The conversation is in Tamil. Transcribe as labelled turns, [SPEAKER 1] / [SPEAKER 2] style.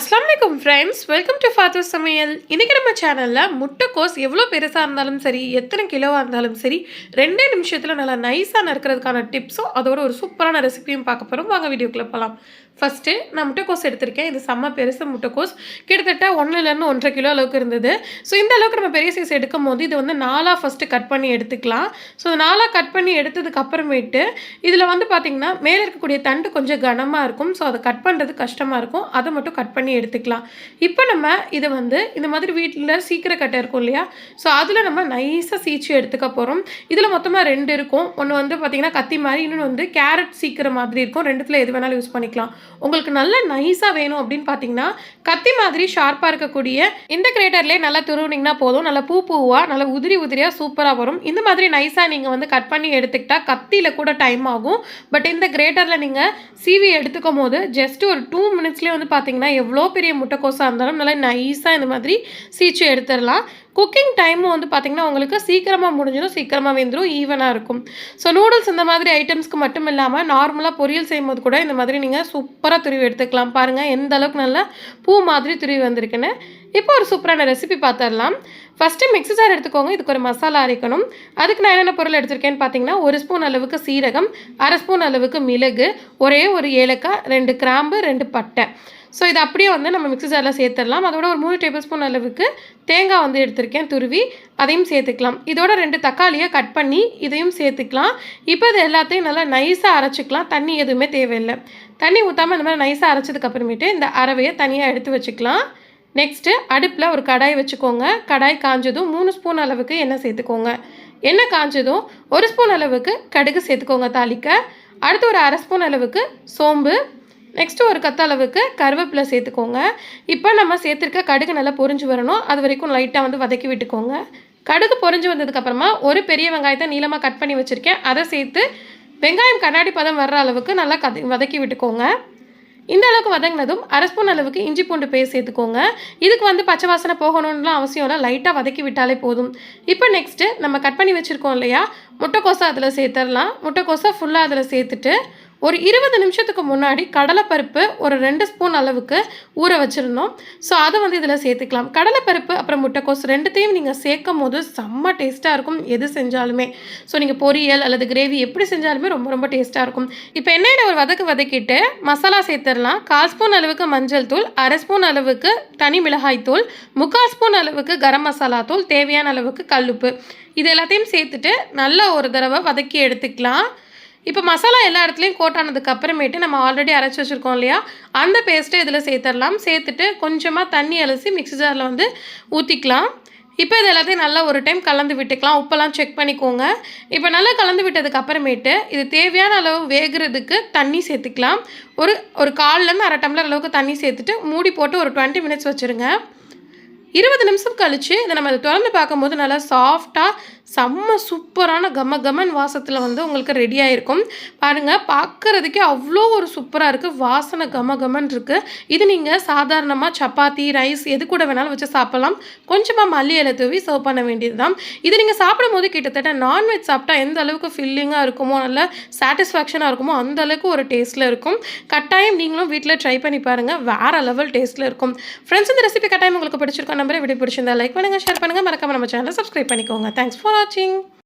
[SPEAKER 1] அஸ்லாம் வலைக்கம் ஃப்ரெண்ட்ஸ் வெல்கம் டு ஃபாதர் சமையல் இன்றைக்கி நம்ம சேனலில் முட்டைக்கோஸ் எவ்வளோ பெருசாக இருந்தாலும் சரி எத்தனை கிலோவாக இருந்தாலும் சரி ரெண்டே நிமிஷத்தில் நல்லா நைஸாக நறுக்கிறதுக்கான டிப்ஸும் அதோட ஒரு சூப்பரான ரெசிபியும் பார்க்க போகிறோம் வாங்க வீடியோக்குள்ளே போகலாம் ஃபஸ்ட்டு நான் முட்டைக்கோஸ் எடுத்திருக்கேன். இது செம்ம பெருசு முட்டைக்கோஸ். கிட்டத்தட்ட ஒன்றுலேருந்து ஒன்றரை கிலோ அளவுக்கு இருந்தது. ஸோ இந்த அளவுக்கு நம்ம பெரிய சைஸ் எடுக்கும் போது இது வந்து நாலாக ஃபஸ்ட்டு கட் பண்ணி எடுத்துக்கலாம். ஸோ நாலாக கட் பண்ணி எடுத்ததுக்கு அப்புறமேட்டு இதில் வந்து பார்த்திங்கன்னா மேலே இருக்கக்கூடிய தண்டு கொஞ்சம் கனமாக இருக்கும். ஸோ அதை கட் பண்ணுறது கஷ்டமாக இருக்கும். அதை மட்டும் கட் பண்ணி எடுத்துக்கலாம். இப்போ நம்ம இதை வந்து இந்த மாதிரி வீட்டில் சீக்கிரம் கட்டை இருக்கும் இல்லையா? ஸோ அதில் நம்ம நைஸாக சீச்சு எடுத்துக்க போகிறோம் இதில் மொத்தமாக ரெண்டு இருக்கும். ஒன்று வந்து பார்த்திங்கன்னா கத்தி மாதிரி இன்னொன்று வந்து கேரட் சீக்கிரம் மாதிரி இருக்கும். ரெண்டுத்தில் எது வேணாலும் யூஸ் பண்ணிக்கலாம். உங்களுக்கு நல்ல நைஸாக வேணும் அப்படின்னு பார்த்தீங்கன்னா கத்தி மாதிரி ஷார்ப்பாக இருக்கக்கூடிய இந்த கிரேட்டர்லேயே நல்லா துருவினீங்கன்னா போதும். நல்லா பூ பூவாக நல்லா உதிரி உதிரியாக சூப்பராக வரும். இந்த மாதிரி நைஸாக நீங்கள் வந்து கட் பண்ணி எடுத்துக்கிட்டா கத்தியில் கூட டைம் ஆகும். பட் இந்த கிரேட்டரில் நீங்கள் சீவி எடுத்துக்கும் போது ஜஸ்ட் ஒரு டூ மினிட்ஸ்லேயே வந்து பார்த்தீங்கன்னா எவ்வளோ பெரிய முட்டைக்கோசாக இருந்தாலும் நல்லா நைஸாக இந்த மாதிரி சீச்சு எடுத்துடலாம். குக்கிங் டைமும் வந்து பார்த்திங்கன்னா உங்களுக்கு சீக்கிரமாக முடிஞ்சிடும் சீக்கிரமாக வெந்துடும் ஈவனாக இருக்கும். ஸோ நூடுல்ஸ் இந்த மாதிரி ஐட்டம்ஸ்க்கு மட்டும் இல்லாமல் நார்மலாக பொரியல் செய்யும்போது கூட இந்த மாதிரி நீங்கள் சூப்பராக துருவி எடுத்துக்கலாம். பாருங்கள் எந்த அளவுக்கு நல்லா பூ மாதிரி துருவி வந்திருக்குன்னு. இப்போ ஒரு சூப்பரான ரெசிபி பார்த்துடலாம் ஃபஸ்ட்டு மிக்ஸி ஜார் எடுத்துக்கோங்க. இதுக்கு ஒரு மசாலா அரைக்கணும். அதுக்கு நான் என்னென்ன பொருள் எடுத்திருக்கேன்னு பார்த்தீங்கன்னா ஒரு ஸ்பூன் அளவுக்கு சீரகம் அரை ஸ்பூன் அளவுக்கு மிளகு ஒரே ஒரு ஏலக்காய் ரெண்டு கிராம்பு ரெண்டு பட்டை. ஸோ இது அப்படியே வந்து நம்ம மிக்ஸி ஜாரில் சேர்த்துடலாம். அதோட ஒரு மூணு டேபிள் ஸ்பூன் அளவுக்கு தேங்காய் வந்து எடுத்திருக்கேன் துருவி. அதையும் சேர்த்துக்கலாம். இதோட ரெண்டு தக்காளியை கட் பண்ணி இதையும் சேர்த்துக்கலாம். இப்போ இது எல்லாத்தையும் நல்லா நைஸாக அரைச்சிக்கலாம். தண்ணி எதுவுமே தேவையில்லை. தண்ணி ஊற்றாமல் இந்த மாதிரி நைஸாக அரைச்சதுக்கப்புறமேட்டு இந்த அரவையை தனியாக எடுத்து வச்சுக்கலாம். நெக்ஸ்ட்டு அடுப்பில் ஒரு கடாய் வச்சுக்கோங்க. கடாய் காஞ்சதும் மூணு ஸ்பூன் அளவுக்கு எண்ணெய் சேர்த்துக்கோங்க. எண்ணெய் காஞ்சதும் ஒரு ஸ்பூன் அளவுக்கு கடுகு சேர்த்துக்கோங்க தாளிக்க. அடுத்து ஒரு அரை ஸ்பூன் அளவுக்கு சோம்பு. நெக்ஸ்ட்டு ஒரு கத்த அளவுக்கு கருவேப்பிலை சேர்த்துக்கோங்க. இப்போ நம்ம சேர்த்துருக்க கடுகு நல்லா பொரிஞ்சு வரணும். அது வரைக்கும் லைட்டாக வந்து வதக்கி விட்டுக்கோங்க. கடுகு பொரிஞ்சு வந்ததுக்கப்புறமா ஒரு பெரிய வெங்காயத்தை நீளமாக கட் பண்ணி வச்சுருக்கேன். அதை சேர்த்து வெங்காயம் கண்ணாடி பதம் வர்ற அளவுக்கு நல்லா கத வதக்கி விட்டுக்கோங்க. இந்த அளவுக்கு வதங்கினதும் அரை ஸ்பூன் அளவுக்கு இஞ்சி பூண்டு பேஸ்ட் சேர்த்துக்கோங்க. இதுக்கு வந்து பச்சை வாசனை போகணும்லாம் அவசியம் இல்லை. லைட்டாக வதக்கி விட்டாலே போதும். இப்போ நெக்ஸ்ட்டு நம்ம கட் பண்ணி வச்சுருக்கோம் இல்லையா? முட்டைக்கோசை அதில் சேர்த்துடலாம். முட்டைக்கோசை ஃபுல்லாக அதில் சேர்த்துட்டு ஒரு இருபது நிமிஷத்துக்கு முன்னாடி கடலைப்பருப்பு ஒரு ரெண்டு ஸ்பூன் அளவுக்கு ஊற வச்சுருந்தோம். ஸோ அதை வந்து இதில் சேர்த்துக்கலாம். கடலைப்பருப்பு அப்புறம் முட்டைக்கோஸ் ரெண்டுத்தையும் நீங்கள் சேர்க்கும் போது செம்ம டேஸ்ட்டாக இருக்கும் எது செஞ்சாலுமே. ஸோ நீங்கள் பொரியல் அல்லது கிரேவி எப்படி செஞ்சாலுமே ரொம்ப ரொம்ப டேஸ்ட்டாக இருக்கும். இப்போ எண்ணெயில் ஒரு வதக்கு வதக்கிட்டு மசாலா சேர்த்துடலாம். கால் ஸ்பூன் அளவுக்கு மஞ்சள் தூள் அரை ஸ்பூன் அளவுக்கு தனி மிளகாய் தூள் முக்கால் ஸ்பூன் அளவுக்கு கரம் மசாலா தூள் தேவையான அளவுக்கு கல்லுப்பு. இது எல்லாத்தையும் சேர்த்துட்டு நல்லா ஒரு தடவை வதக்கி எடுத்துக்கலாம். இப்போ மசாலா எல்லா இடத்துலையும் கோட் ஆனதுக்கு அப்புறமேட்டு நம்ம ஆல்ரெடி அரைச்சி வச்சுருக்கோம் இல்லையா? அந்த பேஸ்ட்டை இதில் சேர்த்துடலாம் சேர்த்துட்டு கொஞ்சமாக தண்ணி அலசி மிக்ஸி ஜாரில் வந்து ஊற்றிக்கலாம் இப்போ இது எல்லாத்தையும் நல்லா ஒரு டைம் கலந்து விட்டுக்கலாம். உப்பெல்லாம் செக் பண்ணிக்கோங்க. இப்போ நல்லா கலந்து விட்டதுக்கு அப்புறமேட்டு இது தேவையான அளவு வேகிறதுக்கு தண்ணி சேர்த்துக்கலாம். ஒரு ஒரு கால்லேருந்து அரை டம்ளர் அளவுக்கு தண்ணி சேர்த்துட்டு மூடி போட்டு ஒரு டுவெண்ட்டி மினிட்ஸ் வச்சுருங்க. இருபது நிமிஷம் கழித்து இதை நம்ம அதை திறந்து பார்க்கும்போது நல்லா சாஃப்டாக செம்ம சூப்பரான கம கமன் வாசத்தில் வந்து உங்களுக்கு ரெடி ஆகிருக்கும் பாருங்கள் பார்க்குறதுக்கே அவ்வளோ ஒரு சூப்பராக இருக்குது வாசனை கம கமன் இருக்குது இது நீங்கள் சாதாரணமாக சப்பாத்தி ரைஸ் எது கூட வேணாலும் வச்சு சாப்பிட்லாம். கொஞ்சமாக மல்லி இலை தூவி சர்வ் பண்ண வேண்டியது தான் இது நீங்கள் சாப்பிடும் போது கிட்டத்தட்ட நான்வெஜ் சாப்பிட்டா எந்த அளவுக்கு ஃபில்லிங்காக இருக்குமோ நல்ல சாட்டிஸ்ஃபேக்ஷனாக இருக்குமோ அந்த அளவுக்கு ஒரு டேஸ்ட்டில் இருக்கும். கட்டாயம் நீங்களும் வீட்டில் ட்ரை பண்ணி பாருங்கள் வேறு லெவல் டேஸ்ட்டில் இருக்கும். ஃப்ரெண்ட்ஸ் இந்த ரெசிபி கட்டாயம் உங்களுக்கு பிடிச்சிருக்கோம். நம்பரை வீடியோ பிடிச்சிருந்தா லைக் பண்ணுங்கள் ஷேர் பண்ணுங்கள் மறக்காமல் நம்ம சேனலை சப்ஸ்கிரைப் பண்ணிக்கோங்க. Thanks for watching.